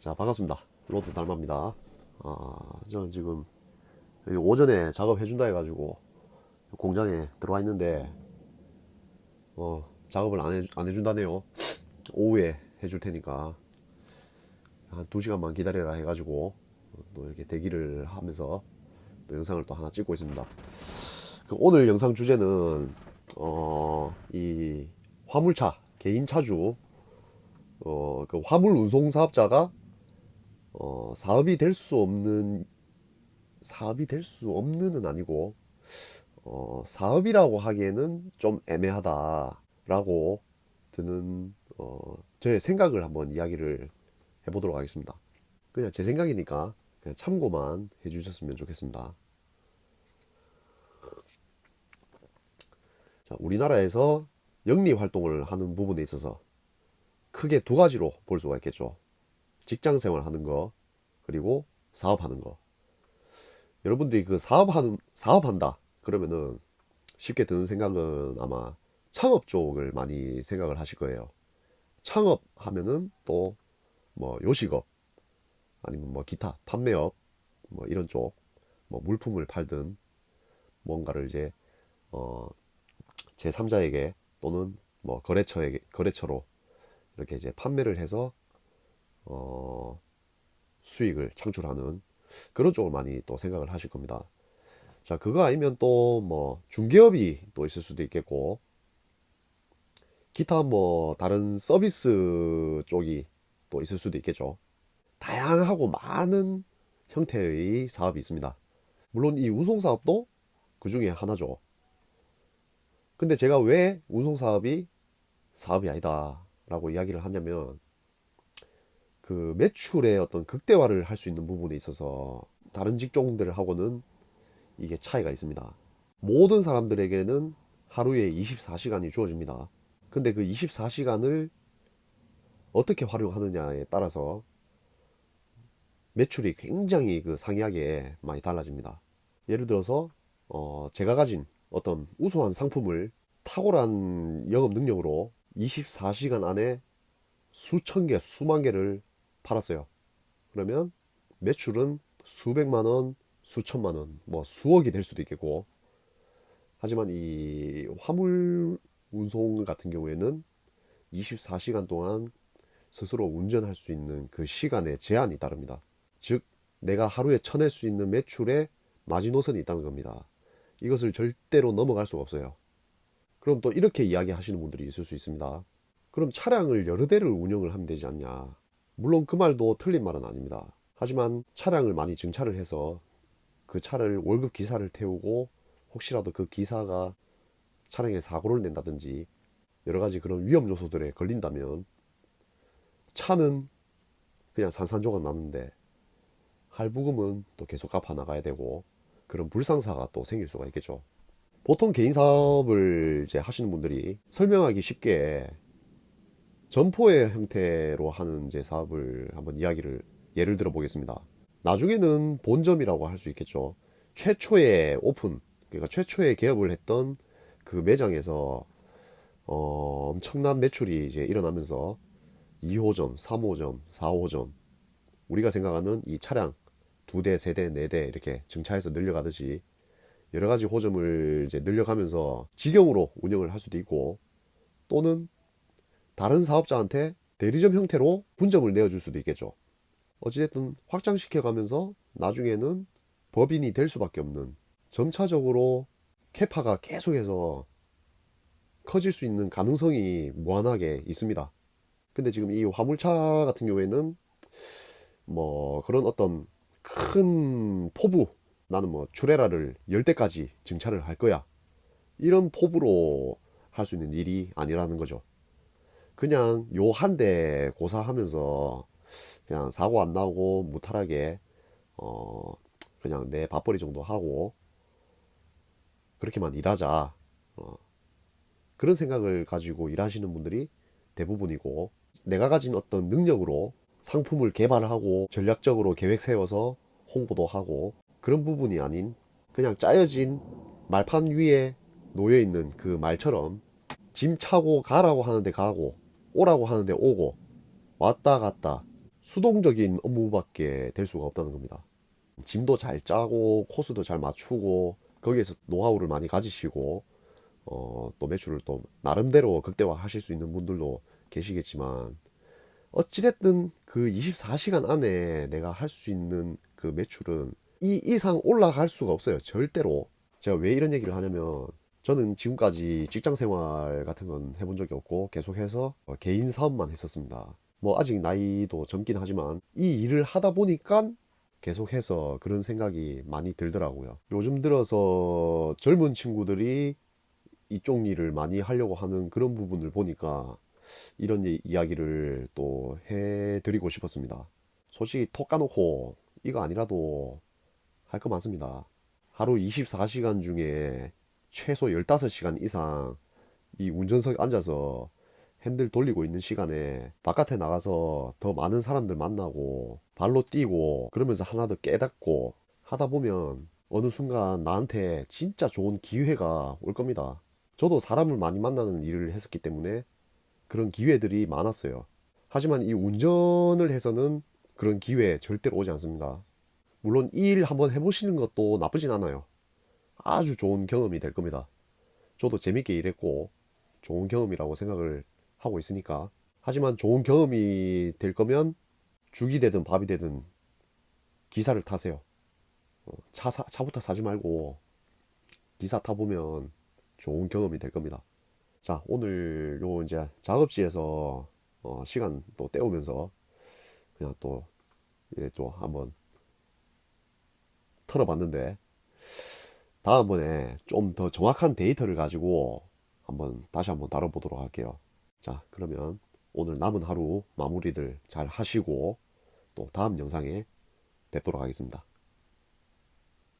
자 반갑습니다. 로드 달마입니다. 아 저는 지금 오전에 작업 해준다 해가지고 공장에 들어와 있는데 어 작업을 안, 해, 안 해준다네요. 오후에 해줄 테니까 한 2시간만 기다려라 해가지고 또 이렇게 대기를 하면서 또 영상을 또 하나 찍고 있습니다. 그 오늘 영상 주제는 어, 이 화물차 개인 차주 어, 그 화물 운송 사업자가 어, 사업이 될 수 없는 사업이 될 수 없는은 아니고 어, 사업이라고 하기에는 좀 애매하다라고 드는 어, 제 생각을 한번 이야기를 해보도록 하겠습니다. 그냥 제 생각이니까 그냥 참고만 해주셨으면 좋겠습니다. 자, 우리나라에서 영리 활동을 하는 부분에 있어서 크게 두 가지로 볼 수가 있겠죠. 직장 생활 하는 거, 그리고 사업하는 거. 여러분들이 그 사업하는, 사업한다. 그러면은 쉽게 드는 생각은 아마 창업 쪽을 많이 생각을 하실 거예요. 창업 하면은 또 뭐 요식업, 아니면 뭐 기타, 판매업, 뭐 이런 쪽, 뭐 물품을 팔든 뭔가를 이제, 어, 제3자에게 또는 뭐 거래처에게, 거래처로 이렇게 이제 판매를 해서 어, 수익을 창출하는 그런 쪽을 많이 또 생각을 하실 겁니다. 자, 그거 아니면 또 뭐 중개업이 또 있을 수도 있겠고, 기타 뭐 다른 서비스 쪽이 또 있을 수도 있겠죠. 다양하고 많은 형태의 사업이 있습니다. 물론 이 운송 사업도 그 중에 하나죠. 근데 제가 왜 운송 사업이 사업이 아니다 라고 이야기를 하냐면 그 매출의 어떤 극대화를 할 수 있는 부분에 있어서 다른 직종들하고는 이게 차이가 있습니다. 모든 사람들에게는 하루에 24시간이 주어집니다. 근데 그 24시간을 어떻게 활용하느냐에 따라서 매출이 굉장히 그 상이하게 많이 달라집니다. 예를 들어서 어 제가 가진 어떤 우수한 상품을 탁월한 영업 능력으로 24시간 안에 수천 개, 수만 개를 팔았어요. 그러면 매출은 수백만 원, 수천만 원, 뭐 수억이 될 수도 있겠고. 하지만 이 화물 운송 같은 경우에는 24시간 동안 스스로 운전할 수 있는 그 시간에 제한이 따릅니다. 즉, 내가 하루에 쳐낼 수 있는 매출의 마지노선이 있다는 겁니다. 이것을 절대로 넘어갈 수가 없어요. 그럼 또 이렇게 이야기하시는 분들이 있을 수 있습니다. 그럼 차량을 여러 대를 운영을 하면 되지 않냐. 물론 그 말도 틀린 말은 아닙니다. 하지만 차량을 많이 증차를 해서 그 차를 월급 기사를 태우고 혹시라도 그 기사가 차량에 사고를 낸다든지 여러 가지 그런 위험 요소들에 걸린다면 차는 그냥 산산조각 났는데 할부금은 또 계속 갚아 나가야 되고 그런 불상사가 또 생길 수가 있겠죠. 보통 개인 사업을 이제 하시는 분들이 설명하기 쉽게 점포의 형태로 하는 이제 사업을 한번 이야기를 예를 들어 보겠습니다. 나중에는 본점이라고 할 수 있겠죠. 최초의 오픈, 그러니까 최초의 개업을 했던 그 매장에서 어, 엄청난 매출이 이제 일어나면서 2호점, 3호점, 4호점 우리가 생각하는 이 차량 두 대, 세 대, 네 대 이렇게 증차해서 늘려가듯이 여러 가지 호점을 이제 늘려가면서 직영으로 운영을 할 수도 있고 또는 다른 사업자한테 대리점 형태로 분점을 내어줄 수도 있겠죠. 어찌됐든 확장시켜 가면서 나중에는 법인이 될 수밖에 없는 점차적으로 캐파가 계속해서 커질 수 있는 가능성이 무한하게 있습니다. 근데 지금 이 화물차 같은 경우에는 뭐 그런 어떤 큰 포부 나는 뭐 추레라를 열 대까지 증차를 할 거야. 이런 포부로 할 수 있는 일이 아니라는 거죠. 그냥 요 한 대 고사하면서 그냥 사고 안 나고 무탈하게 어 그냥 내 밥벌이 정도 하고 그렇게만 일하자. 어 그런 생각을 가지고 일하시는 분들이 대부분이고 내가 가진 어떤 능력으로 상품을 개발하고 전략적으로 계획 세워서 홍보도 하고 그런 부분이 아닌 그냥 짜여진 말판 위에 놓여 있는 그 말처럼 짐 차고 가라고 하는데 가고 오라고 하는데 오고 왔다 갔다 수동적인 업무밖에 될 수가 없다는 겁니다. 짐도 잘 짜고 코스도 잘 맞추고 거기에서 노하우를 많이 가지시고 어, 또 매출을 또 나름대로 극대화하실 수 있는 분들도 계시겠지만 어찌됐든 그 24시간 안에 내가 할 수 있는 그 매출은 이 이상 올라갈 수가 없어요. 절대로. 제가 왜 이런 얘기를 하냐면 저는 지금까지 직장 생활 같은 건 해본 적이 없고 계속해서 어, 개인 사업만 했었습니다. 뭐 아직 나이도 젊긴 하지만 이 일을 하다 보니까 계속해서 그런 생각이 많이 들더라고요. 요즘 들어서 젊은 친구들이 이쪽 일을 많이 하려고 하는 그런 부분을 보니까 이런 이- 이야기를 또 해드리고 싶었습니다. 솔직히 톡 까놓고 이거 아니라도 할 거 많습니다. 하루 24시간 중에 최소 15시간 이상 이 운전석에 앉아서 핸들 돌리고 있는 시간에 바깥에 나가서 더 많은 사람들 만나고 발로 뛰고 그러면서 하나 더 깨닫고 하다 보면 어느 순간 나한테 진짜 좋은 기회가 올 겁니다. 저도 사람을 많이 만나는 일을 했었기 때문에 그런 기회들이 많았어요. 하지만 이 운전을 해서는 그런 기회 절대로 오지 않습니다. 물론 이 일 한번 해보시는 것도 나쁘진 않아요. 아주 좋은 경험이 될 겁니다. 저도 재밌게 일했고 좋은 경험이라고 생각을 하고 있으니까. 하지만 좋은 경험이 될 거면 죽이 되든 밥이 되든 기사를 타세요. 어, 차 사, 차부터 사지 말고 기사 타보면 좋은 경험이 될 겁니다. 자, 오늘 요 이제 작업지에서 어, 시간 또 때우면서 그냥 또, 예, 또 한번 털어봤는데 다음번에 좀 더 정확한 데이터를 가지고 한번 다시 한번 다뤄보도록 할게요. 자, 그러면 오늘 남은 하루 마무리들 잘 하시고 또 다음 영상에 뵙도록 하겠습니다.